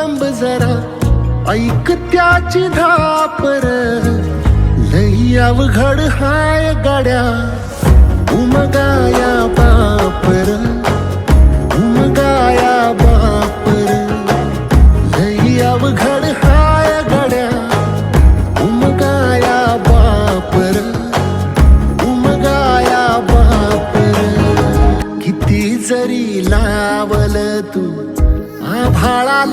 थांब जरा ऐक त्याची धापर. लई अवघड हाय गड्या उमगाया बापर. उमगाया बापर. लई अवघड हाय गड्या उमगाया बापर. उमगाया बापर. किती जरी लावल तू आभाळाला